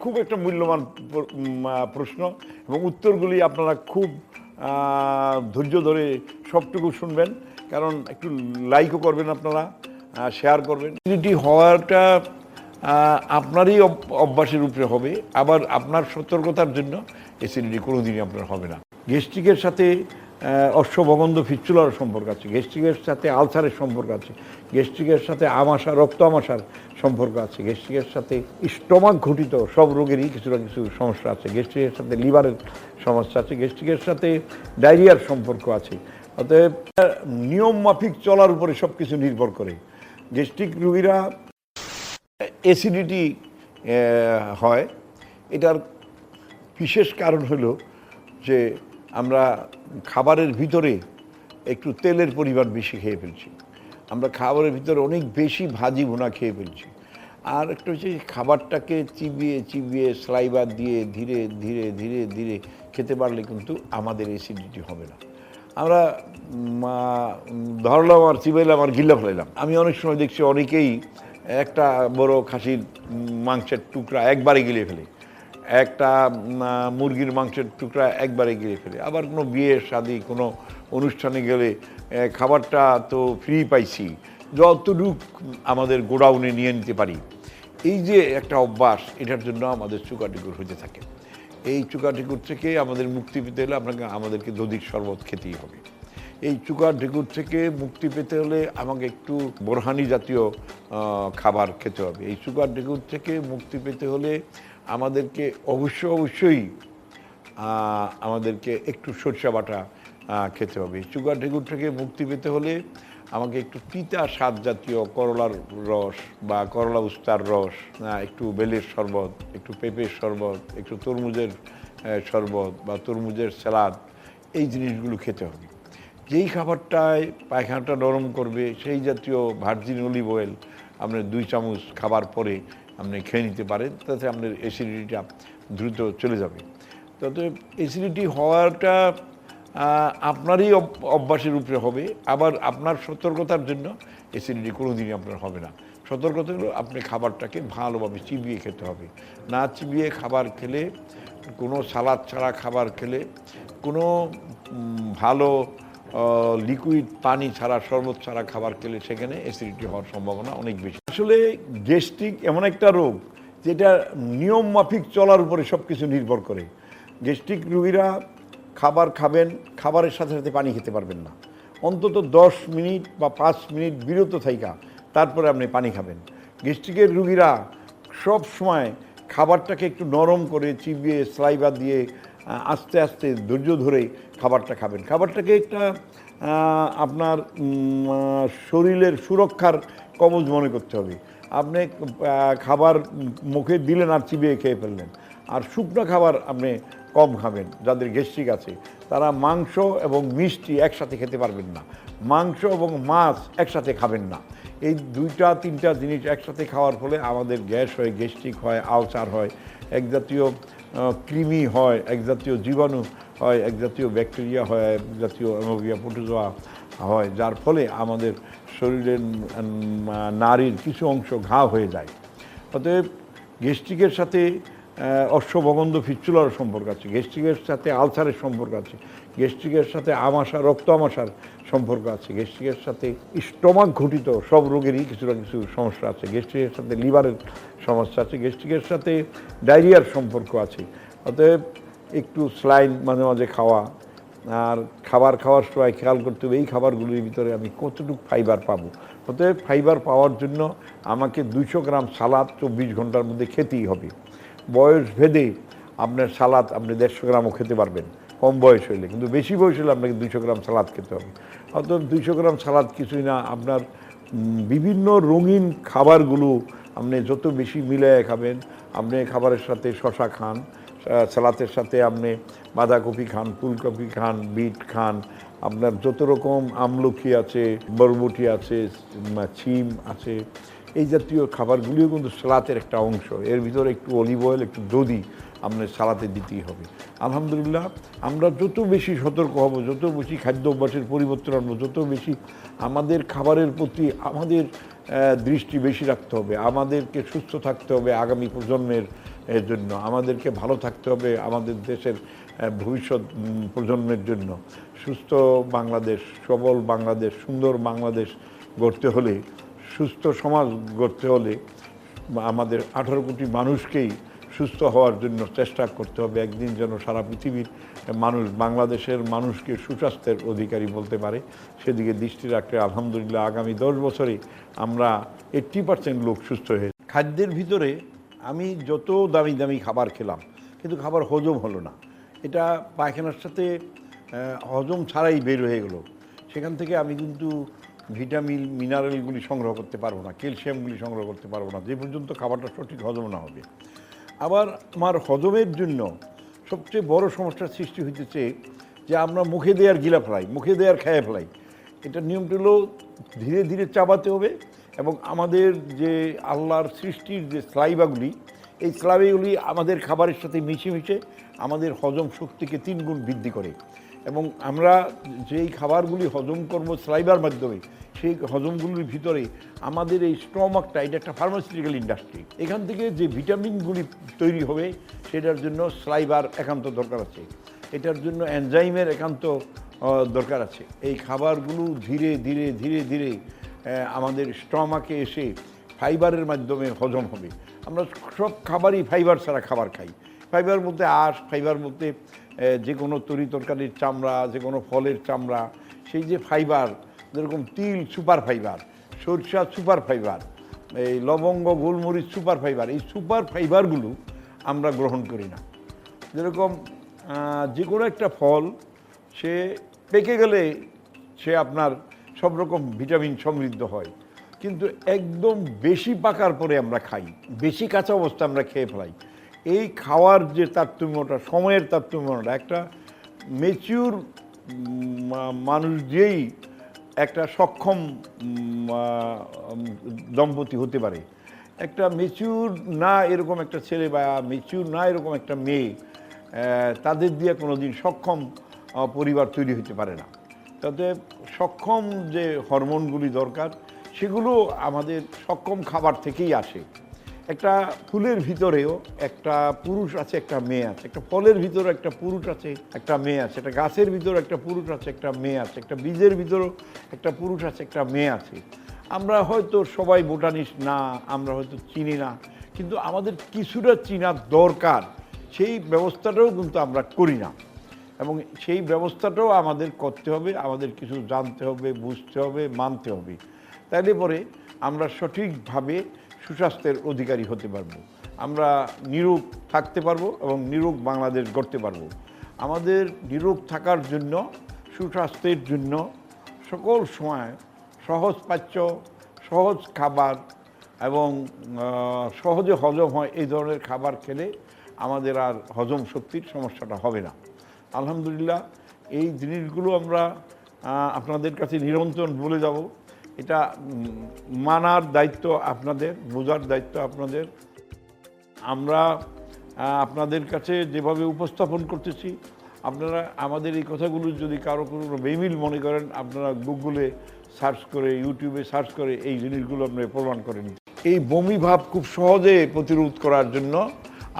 খুব একটা মূল্যবান প্রশ্ন এবং উত্তরগুলি আপনারা খুব ধৈর্য ধরে সবটুকু শুনবেন। কারণ একটু লাইকও করবেন আপনারা শেয়ার করবেন। এটি হওয়াটা আপনারই অভ- অভ্যাসের উপরে হবে। আবার আপনার সতর্কতার জন্য অ্যাসিডিটি কোনোদিনই আপনার হবে না। গ্যাস্ট্রিকের সাথে আহ, অশ্বভগন্ধ ফিচুলার সম্পর্ক আছে গ্যাস্ট্রিকের সাথে আলসারের সম্পর্ক আছে গ্যাস্ট্রিকের সাথে আমাশা রক্ত আমাশার সম্পর্ক আছে গ্যাস্ট্রিকের সাথে স্টমাক ঘটিত সব রোগেরই কিছু না কিছু সমস্যা আছে গ্যাস্ট্রিকের সাথে লিভারের সমস্যা আছে গ্যাস্ট্রিকের সাথে ডায়রিয়ার সম্পর্ক আছে। অতএব নিয়ম মাফিক চলার উপরে সব কিছু নির্ভর করে। গ্যাস্ট্রিক রোগীরা অ্যাসিডিটি হয়। এটার বিশেষ কারণ হলো যে আমরা খাবারের ভিতরে একটু তেলের পরিমাণ বেশি খেয়ে ফেলছি। আমরা খাবারের ভিতরে অনেক বেশি ভাজি ভুনা খেয়ে ফেলছি। আর একটা হচ্ছে খাবারটাকে চিবিয়ে চিবিয়ে স্লাইবার দিয়ে ধীরে ধীরে ধীরে ধীরে খেতে পারলে কিন্তু আমাদের অ্যাসিডিটি হবে না। আমরা ধরলাম আর চিবাইলাম আর গিল্লা ফেলাইলাম। আমি অনেক সময় দেখছি অনেকেই একটা বড় খাসির মাংসের টুকরা একবারে গিলে ফেলে। একটা মুরগির মাংসের টুকরা একবারে গিলে ফেলে। আবার কোনো বিয়ে শাদি, কোনো অনুষ্ঠানে গেলে খাবারটা তো ফ্রি পাইছি। যতটুক আমাদের গোডাউনে নিয়ে নিতে পারি। এই যে একটা অভ্যাস, এটার জন্য আমাদের চুকাটিকুর হতে থাকে। এই চুকা চুকাটিকুর থেকে আমাদের মুক্তি পেতে হলে আপনাকে, আমাদেরকে দধির শরবত খেতেই হবে। এই চুকা ঢেকুর থেকে মুক্তি পেতে হলে আমাকে একটু বোরহানি জাতীয় খাবার খেতে হবে। এই চুকার ঢেকুর থেকে মুক্তি পেতে হলে আমাদেরকে অবশ্য অবশ্যই আমাদেরকে একটু সরষা বাটা খেতে হবে। চুগার ঢেকুর থেকে মুক্তি পেতে হলে আমাকে একটু তিতা স্বাদ জাতীয় করলার রস বা করলা উস্তার রস একটু বেলের শরবত, একটু পেঁপের শরবত, একটু তরমুজের শরবত বা তরমুজের স্যালাদ, এই জিনিসগুলো খেতে হবে। যেই খাবারটায় পায়খানাটা নরম করবে, সেই জাতীয় ভার্জিন অলিভ অয়েল, আপনার দুই চামচ খাবার পরে আপনি খেয়ে নিতে পারেন, তাতে আপনার অ্যাসিডিটিটা দ্রুত চলে যাবে। তবে অ্যাসিডিটি হওয়াটা আপনারই অভ্যাসের উপরে হবে। আবার আপনার সতর্কতার জন্য অ্যাসিডিটি কোনোদিনই আপনার হবে না। সতর্কতা হলো আপনি খাবারটাকে ভালোভাবে চিবিয়ে খেতে হবে। না চিবিয়ে খাবার খেলে, কোনো সালাদ ছাড়া খাবার খেলে, কোনো ভালো লিকুইড পানি ছাড়া, শরবত ছাড়া খাবার খেলে সেখানে অ্যাসিডিটি হওয়ার সম্ভাবনা অনেক বেশি। আসলে গ্যাস্ট্রিক এমন একটা রোগ যেটা নিয়ম মাফিক চলার উপরে সব কিছু নির্ভর করে। গ্যাস্ট্রিক রুগীরা খাবার খাবেন, খাবারের সাথে সাথে পানি খেতে পারবেন না। অন্তত দশ মিনিট বা পাঁচ মিনিট বিরত থাইকা, তারপরে আপনি পানি খাবেন। গ্যাস্ট্রিকের রুগীরা সব সময় খাবারটাকে একটু নরম করে চিবিয়ে, স্লাইবার দিয়ে আস্তে আস্তে ধৈর্য ধরে খাবারটা খাবেন। খাবারটাকে একটা আপনার শরীরের সুরক্ষার কবজ মনে করতে হবে। আপনি খাবার মুখে দিলেন আর চিবিয়ে খেয়ে ফেললেন। আর শুকনো খাবার আপনি কম খাবেন, যাদের গ্যাস্ট্রিক আছে। তারা মাংস এবং মিষ্টি একসাথে খেতে পারবেন না। মাংস এবং মাছ একসাথে খাবেন না। এই দুইটা, তিনটা জিনিস একসাথে খাওয়ার ফলে আমাদের গ্যাস হয়, গ্যাস্ট্রিক হয়, আলসার হয়, এক জাতীয় কৃমি হয়, এক জাতীয় জীবাণু হয়, এক জাতীয় ব্যাকটেরিয়া হয়, এক জাতীয় অ্যামোবিয়া প্রোটোজোয়া হয়, যার ফলে আমাদের শরীরের নারীর কিছু অংশ ঘা হয়ে যায়। অতএব গ্যাস্ট্রিকের সাথে অশ্বভগন্ধ ফিচুলার সম্পর্ক আছে, গ্যাস্ট্রিকের সাথে আলসারের সম্পর্ক আছে, গ্যাস্ট্রিকের সাথে আমাশা, রক্ত আমাশার সম্পর্ক আছে, গ্যাস্ট্রিকের সাথে স্টমাক ঘটিত সব রোগেরই কিছু না কিছু সমস্যা আছে, গ্যাস্ট্রিকের সাথে লিভারের সমস্যা আছে, গ্যাস্ট্রিকের সাথে ডায়রিয়ার সম্পর্ক আছে। অতএব একটু স্লাইন মাঝে মাঝে খাওয়া আর খাবার খাওয়ার সময় খেয়াল করতে হবে, এই খাবারগুলির ভিতরে আমি কতটুকু ফাইবার পাবো? অতএব ফাইবার পাওয়ার জন্য আমাকে দুইশো গ্রাম সালাদ চব্বিশ ঘণ্টার মধ্যে খেতেই হবে। বয়স ভেদে আপনার সালাদ আপনি দেড়শো গ্রামও খেতে পারবেন, কম বয়স হইলে। কিন্তু বেশি বয়স হলে আপনাকে দুশো গ্রাম সালাদ খেতে হবে। অতএব দুইশো গ্রাম সালাদ কিছুই না, আপনার বিভিন্ন রঙিন খাবারগুলো আপনি যত বেশি মিলিয়ে খাবেন, আপনি খাবারের সাথে শশা খান সালাতের সাথে আপনি বাঁধাকপি খান, ফুলকপি খান, বিট খান, আপনার যত রকম আমলকি আছে, বরবটি আছে ছিম আছে, এই জাতীয় খাবারগুলিও কিন্তু সালাতের একটা অংশ। এর ভিতরে একটু অলিভ অয়েল, একটু দধি আপনার সালাতে দিতেই হবে। আলহামদুলিল্লাহ, আমরা যত বেশি সতর্ক হব, যত বেশি খাদ্য অভ্যাসের পরিবর্তন আনব, যত বেশি আমাদের খাবারের প্রতি আমাদের দৃষ্টি বেশি রাখতে হবে, আমাদেরকে সুস্থ থাকতে হবে আগামী প্রজন্মের এর জন্য। আমাদেরকে ভালো থাকতে হবে আমাদের দেশের ভবিষ্যৎ প্রজন্মের জন্য। সুস্থ বাংলাদেশ, সবল বাংলাদেশ, সুন্দর বাংলাদেশ গড়তে হলে, সুস্থ সমাজ গড়তে হলে, আমাদের আঠারো কোটি মানুষকেই সুস্থ হওয়ার জন্য চেষ্টা করতে হবে। একদিন যেন সারা পৃথিবীর মানুষ, বাংলাদেশের মানুষকে সুস্বাস্থ্যের অধিকারী বলতে পারে, সেদিকে দৃষ্টি রাখলে আলহামদুলিল্লাহ আগামী দশ বছরে আমরা এইট্টি পার্সেন্ট লোক সুস্থ হয়ে খাদ্যের ভিতরে আমি যত দামি দামি খাবার খেলাম, কিন্তু খাবার হজম হলো না। এটা পায়খানার সাথে হজম ছাড়াই বের হয়ে গেলো। সেখান থেকে আমি কিন্তু ভিটামিন, মিনারেলগুলি সংগ্রহ করতে পারব না, ক্যালসিয়ামগুলি সংগ্রহ করতে পারব না, যে পর্যন্ত খাবারটা সঠিক হজম না হবে। আবার আমার হজমের জন্য সবচেয়ে বড় সমস্যার সৃষ্টি হইতেছে যে আমরা মুখে দেওয়ার গিলা ফেলাই, মুখে দেওয়ার খেয়ে ফেলাই। এটা নিয়মটা হলো ধীরে ধীরে চাবাতে হবে এবং আমাদের যে আল্লাহর সৃষ্টির যে স্লাইবাগুলি, এই স্লাইবাগুলি আমাদের খাবারের সাথে মিশে মিশে আমাদের হজম শক্তিকে তিন গুণ বৃদ্ধি করে। এবং আমরা যেই খাবারগুলি হজম করব স্লাইবার মাধ্যমে, সেই হজমগুলির ভিতরে আমাদের এই স্টমাকটা, এটা একটা ফার্মাসিউটিক্যাল ইন্ডাস্ট্রি এখান থেকে যে ভিটামিনগুলি তৈরি হবে, সেটার জন্য স্লাইবার একান্ত দরকার আছে। এটার জন্য এনজাইমের একান্ত দরকার আছে। এই খাবারগুলো ধীরে ধীরে ধীরে ধীরে আমাদের স্টমাকে এসে ফাইবারের মাধ্যমে হজম হবে। আমরা সব খাবারই ফাইবার ছাড়া খাবার খাই। ফাইবার মধ্যে আঁশ, ফাইবার মধ্যে যে কোনো তরি তরকারির চামড়া, যে কোনো ফলের চামড়া, সেই যে ফাইবার, যেরকম তিল সুপার ফাইবার, সরষা সুপার ফাইবার, এই লবঙ্গ, গোলমরিচ সুপার ফাইবার, এই সুপার ফাইবারগুলো আমরা গ্রহণ করি না। যেরকম যে কোনো একটা ফল সে পেকে গেলে সে আপনার সব রকম ভিটামিন সমৃদ্ধ হয়। কিন্তু একদম বেশি পাকার পরে আমরা খাই। বেশি কাঁচা অবস্থা আমরা খেয়ে ফেলাই। এই খাওয়ার যে তারতম্যটা সময়ের তারতম্যটা একটা মেচিউর মানুষ দিয়েই একটা সক্ষম দম্পতি হতে পারে। একটা মেচিউর না এরকম একটা ছেলে বা মেচিউর না এরকম একটা মেয়ে তাদের দিয়ে কোনো দিন সক্ষম পরিবার তৈরি হতে পারে না। তাতে সক্ষম যে হরমোনগুলি দরকার, সেগুলো আমাদের সক্ষম খাবার থেকেই আসে। একটা ফুলের ভিতরেও একটা পুরুষ আছে, একটা মেয়ে আছে। একটা ফলের ভিতরে একটা পুরুষ আছে, একটা মেয়ে আছে। একটা গাছের ভিতরে একটা পুরুষ আছে, একটা মেয়ে আছে। একটা বীজের ভিতরেও একটা পুরুষ আছে, একটা মেয়ে আছে। আমরা হয়তো সবাই বোটানিস্ট না, আমরা হয়তো চিনি না, কিন্তু আমাদের কিছুটা চিনার দরকার, সেই ব্যবস্থাটাও কিন্তু আমরা করি না। এবং সেই ব্যবস্থাটাও আমাদের করতে হবে, আমাদের কিছু জানতে হবে, বুঝতে হবে, মানতে হবে। তাইলে পরে আমরা সঠিকভাবে সুস্বাস্থ্যের অধিকারী হতে পারব। আমরা নিরোগ থাকতে পারব এবং নিরোগ বাংলাদেশ গড়তে পারব। আমাদের নিরোগ থাকার জন্য, সুস্বাস্থ্যের জন্য সকল সময় সহজ পাচ্য, সহজ খাবার এবং সহজে হজম হয় এই ধরনের খাবার খেলে আমাদের আর হজম শক্তির সমস্যাটা হবে না। আলহামদুলিল্লাহ, এই জিনিসগুলো আমরা আপনাদের কাছে নিরন্তর বলে যাব। এটা মানার দায়িত্ব আপনাদের, বোঝার দায়িত্ব আপনাদের। আমরা আপনাদের কাছে যেভাবে উপস্থাপন করতেছি, আপনারা, আমাদের এই কথাগুলো যদি কারও কোনো বেমিল মনে করেন, আপনারা গুগলে সার্চ করে, ইউটিউবে সার্চ করে এই জিনিসগুলো আপনি প্রমাণ করেন এই বমি ভাব খুব সহজে প্রতিরোধ করার জন্য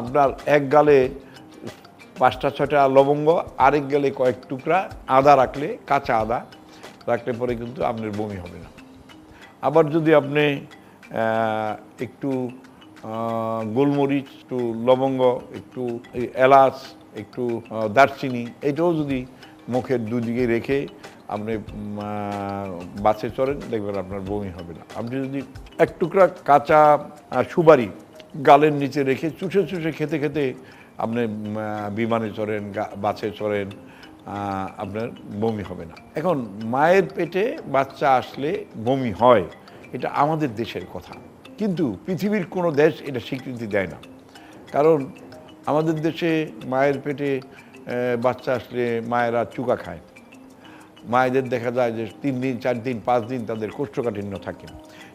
আপনার এক গালে পাঁচটা ছটা লবঙ্গ, আরেক গেলে কয়েক টুকরা, আদা রাখলে কাঁচা আদা, রাখলে পরে কিন্তু আপনার বমি হবে না। আবার যদি আপনি একটু গোলমরিচ, একটু লবঙ্গ, একটু এলাচ, একটু দারচিনি, এটাও যদি মুখের দুদিকে রেখে আপনি বাসে চড়েন, দেখবেন আপনার বমি হবে না। আপনি যদি এক টুকরা কাঁচা সুপারি গালের নিচে রেখে চুষে চুষে খেতে খেতে আপনি বিমানে চড়েন বাসে চড়েন আপনার বমি হবে না। এখন মায়ের পেটে বাচ্চা আসলে বমি হয়, এটা আমাদের দেশের কথা। কিন্তু পৃথিবীর কোনো দেশ এটা স্বীকৃতি দেয় না। কারণ আমাদের দেশে মায়ের পেটে বাচ্চা আসলে মায়েরা চুকা খায়। মায়েদের দেখা যায় যে তিন দিন, চার দিন, পাঁচ দিন তাদের কোষ্ঠকাঠিন্য থাকে।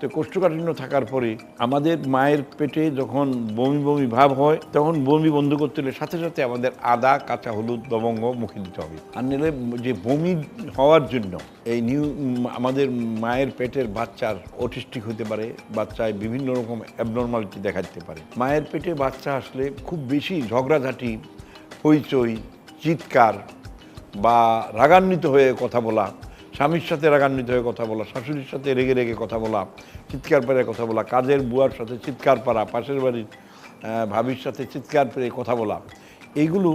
তো কোষ্ঠকাঠিন্য থাকার পরে আমাদের মায়ের পেটে যখন বমি বমি ভাব হয়, তখন বমি বন্ধ করতে হলে সাথে সাথে আমাদের আদা, কাঁচা হলুদ, লবঙ্গ মুখে দিতে হবে। আর নিলে যে বমি হওয়ার জন্য এই নিউ আমাদের মায়ের পেটের বাচ্চার অটিস্টিক হতে পারে, বাচ্চায় বিভিন্ন রকম অ্যাবনর্মালিটি দেখা দিতে পারে। মায়ের পেটে বাচ্চা আসলে খুব বেশি ঝগড়াঝাঁটি, হইচই, চিৎকার বা রাগান্বিত হয়ে কথা বলা, স্বামীর সাথে রাগান্বিত হয়ে কথা বলা, শাশুড়ির সাথে রেগে রেগে কথা বলা, চিৎকার পেরে কথা বলা, কাজের বুয়ার সাথে চিৎকার পারা, পাশের বাড়ির ভাবির সাথে চিৎকার পেরে কথা বলা, এইগুলো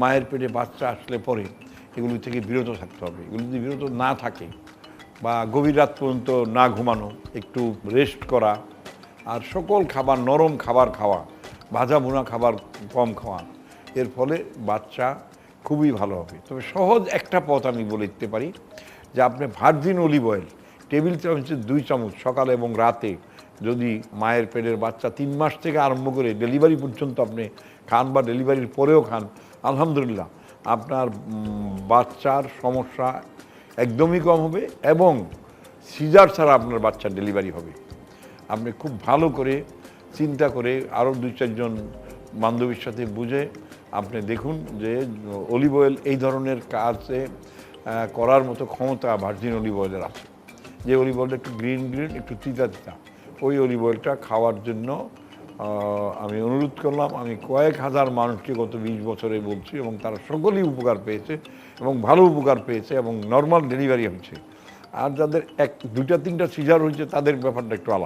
মায়ের পেটে বাচ্চা আসলে পরে এগুলো থেকে বিরত থাকতে হবে। এগুলো যদি বিরত না থাকে বা গভীর রাত পর্যন্ত না ঘুমানো, একটু রেস্ট করা, আর সকল খাবার নরম খাবার খাওয়া, ভাজা ভুনা খাবার কম খাওয়া, এর ফলে বাচ্চা খুবই ভালো হবে। তবে সহজ একটা পথ আমি বলে দিতে পারি, যে আপনি ভার্জিন অলিভ অয়েল টেবিল চামচের দুই চামচ সকালে এবং রাতে যদি মায়ের পেটের বাচ্চা তিন মাস থেকে আরম্ভ করে ডেলিভারি পর্যন্ত আপনি খান বা ডেলিভারির পরেও খান, আলহামদুলিল্লাহ আপনার বাচ্চার সমস্যা একদমই কম হবে এবং সিজার ছাড়া আপনার বাচ্চার ডেলিভারি হবে। আপনি খুব ভালো করে চিন্তা করে আরও দুই চারজন বান্ধবীর সাথে বুঝে আপনি দেখুন যে অলিভ অয়েল এই ধরনের কাজে করার মতো ক্ষমতা ভার্জিন অলিভ অয়েলের আছে। যে অলিভ অয়েলটা একটু গ্রিন গ্রিন একটু তিতা তিতা। ওই অলিভ অয়েলটা খাওয়ার জন্য আমি অনুরোধ করলাম, আমি কয়েক হাজার মানুষকে গত বিশ বছরে বলছি এবং তারা সকলেই উপকার পেয়েছে এবং ভালো উপকার পেয়েছে এবং নর্মাল ডেলিভারি হয়েছে আর যাদের এক, দুইটা, তিনটা সিজার হয়েছে, তাদের ব্যাপারটা একটু আলাদা।